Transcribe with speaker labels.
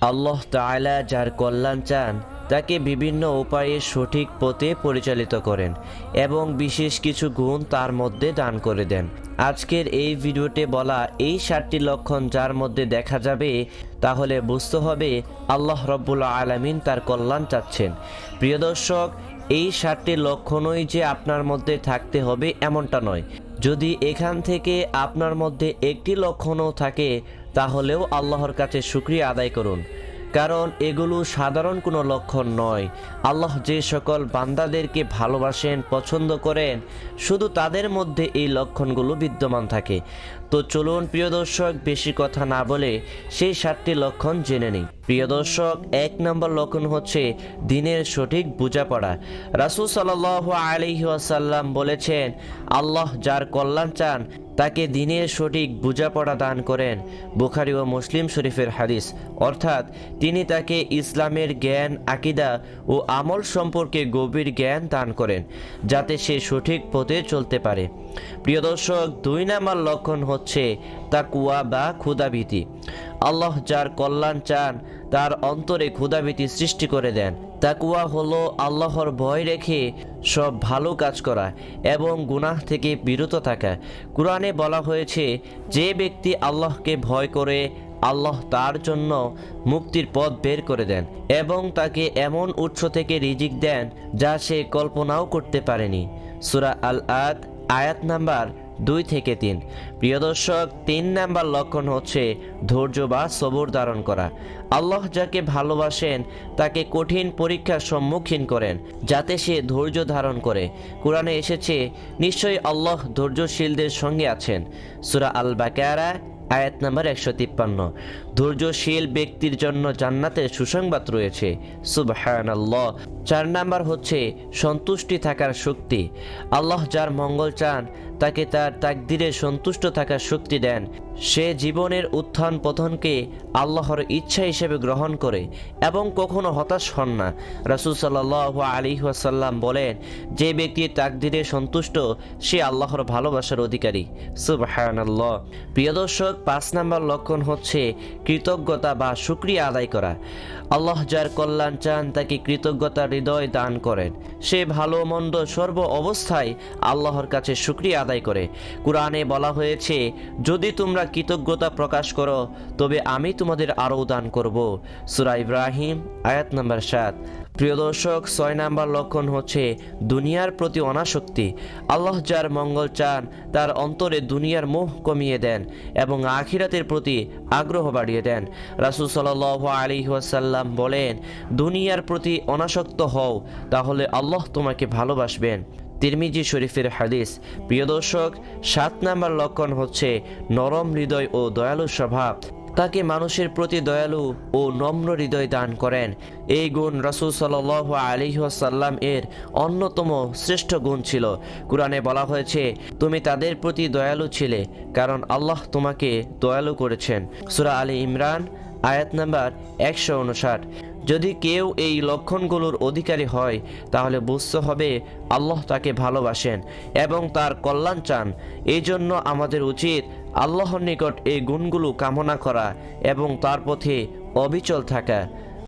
Speaker 1: আল্লাহ তাআলা যার কল্যাণ চান, তাকে বিভিন্ন উপায়ে সঠিক পথে পরিচালিত করেন এবং বিশেষ কিছু গুণ তার মধ্যে দান করে দেন। আজকের এই ভিডিওতে বলা এই সাতটি লক্ষণ যার মধ্যে দেখা যাবে, তাহলে বুঝতে হবে আল্লাহ রব্বুল আলামিন তার কল্যাণ চাচ্ছেন। প্রিয় দর্শক, এই সাতটি লক্ষণই যে আপনার মধ্যে থাকতে হবে এমনটা নয়। যদি এখান থেকে আপনার মধ্যে একটি লক্ষণও থাকে তাহলেও আল্লাহর কাছে শুক্রিয়া আদায় করুন। কারণ এগুলো সাধারণ কোনো লক্ষণ নয়। আল্লাহ যে সকল বান্দাদেরকে ভালোবাসেন, পছন্দ করেন, শুধু তাদের মধ্যে এই লক্ষণগুলো বিদ্যমান থাকে। তো চলুন প্রিয় দর্শক, বেশি কথা না বলে সেই সাতটি লক্ষণ জেনে নিই। প্রিয় দর্শক, এক নম্বর লক্ষণ হচ্ছে দিনের সঠিক বোঝাপড়া। রাসুল সাল আলহি আসাল্লাম বলেছেন, আল্লাহ যার কল্যাণ চান তাকে দিনের সঠিক বোঝাপড়া দান করেন বুখারি ও মুসলিম শরীফের হাদিস। অর্থাৎ তিনি তাকে ইসলামের জ্ঞান, আকিদা ও আমল সম্পর্কে গভীর জ্ঞান দান করেন, যাতে সে সঠিক পথে চলতে পারে। প্রিয় দর্শক, দুই নামার লক্ষণ হচ্ছে তাকুয়া বা ক্ষুদাভীতি আল্লাহ যার কল্যাণ চান তার অন্তরে ক্ষুদাভীতি সৃষ্টি করে দেন। তাকুয়া হলো আল্লাহর ভয় রেখে সব ভালো কাজ করা এবং গুনাহ থেকে বিরত থাকা। কোরআনে বলা হয়েছে, যে ব্যক্তি আল্লাহকে ভয় করে, আল্লাহ তার জন্য মুক্তির পথ বের করে দেন এবং তাকে এমন উৎস থেকে রিজিক দেন যা সে কল্পনাও করতে পারেনি। সুরা আল আদ আয়াত নাম্বার দুই থেকে তিন। প্রিয় দর্শক, তিন নাম্বার লক্ষণ হচ্ছে ধৈর্য বা সবর ধারণ করা। আল্লাহ যাকে ভালোবাসেন, তাকে কঠিন পরীক্ষার সম্মুখীন করেন, যাতে সে ধৈর্য ধারণ করে। কোরআনে এসেছে, নিশ্চয়ই আল্লাহ ধৈর্যশীলদের সঙ্গে আছেন। সুরা আল বাকারা আয়াত নাম্বার একশো তিপ্পান্ন। ধৈর্যশীল ব্যক্তির জন্য জান্নাতের সুসংবাদ রয়েছে। সুবহান চার নাম্বার হচ্ছে সন্তুষ্টি থাকার শক্তি। আল্লাহ যার মঙ্গল চান, তাকে তার তাকদিরে সন্তুষ্ট থাকার শক্তি দেন। সে জীবনের উত্থান পথনকে আল্লাহর ইচ্ছা হিসেবে গ্রহণ করে এবং কখনো হতাশ হন না। রাসুল সাল্লাহ আলী ওয়াসাল্লাম বলেন, যে ব্যক্তি তাক তাকদিরে সন্তুষ্ট, সে আল্লাহর ভালোবাসার অধিকারী। সুবহানাল্লাহ। প্রিয় দর্শক, পাঁচ নাম্বার লক্ষণ হচ্ছে কৃতজ্ঞতা বা শুক্রিয়া আদায় করা। আল্লাহ যার কল্যাণ চান, তাকে কৃতজ্ঞতার হৃদয় দান করেন। সে ভালো মন্দ সর্ব অবস্থায় আল্লাহর কাছে শুক্রিয়া আদায় করে। কোরআনে বলা হয়েছে, যদি তোমরা কৃতজ্ঞতা প্রকাশ করো, তবে আমি তোমাদের আরও দান করব। সুরা ইব্রাহিম, আয়াত নাম্বার সাত। প্রিয় দর্শক, ছয় নাম্বার লক্ষণ হচ্ছে দুনিয়ার প্রতি অনাসক্তি। আল্লাহ যার মঙ্গল চান, তার অন্তরে দুনিয়ার মোহ কমিয়ে দেন এবং আখিরাতের প্রতি আগ্রহ বাড়িয়ে দেন। রাসুল সাল আলী ওয়াসাল্লাম বলেন, দুনিয়ার প্রতি অনাসক্ত হও, তাহলে আল্লাহ তোমাকে ভালোবাসবেন। তিরমিজি শরীফের হাদিস। প্রিয় দর্শক, সাত নাম্বার লক্ষণ হচ্ছে নরম হৃদয় ও দয়ালু স্বভাব। তাকে মানুষের প্রতি দয়ালু ও নম্র হৃদয় দান করেন। এই গুণ রাসুল সাল আলিহাসাল্লাম এর অন্যতম শ্রেষ্ঠ গুণ ছিল। কোরআনে বলা হয়েছে, তুমি তাদের প্রতি দয়ালু ছিলে, কারণ আল্লাহ তোমাকে দয়ালু করেছেন। সুরা আলী ইমরান, আয়াত নাম্বার একশো উনষাট যদি কেউ এই লক্ষণগুলোর অধিকারী হয়, তাহলে বুঝতে হবে আল্লাহ তাকে ভালোবাসেন এবং তার কল্যাণ চান। এই জন্য আমাদের উচিত আল্লাহর নিকট এই গুণগুলো কামনা করা এবং তার পথে অবিচল থাকা।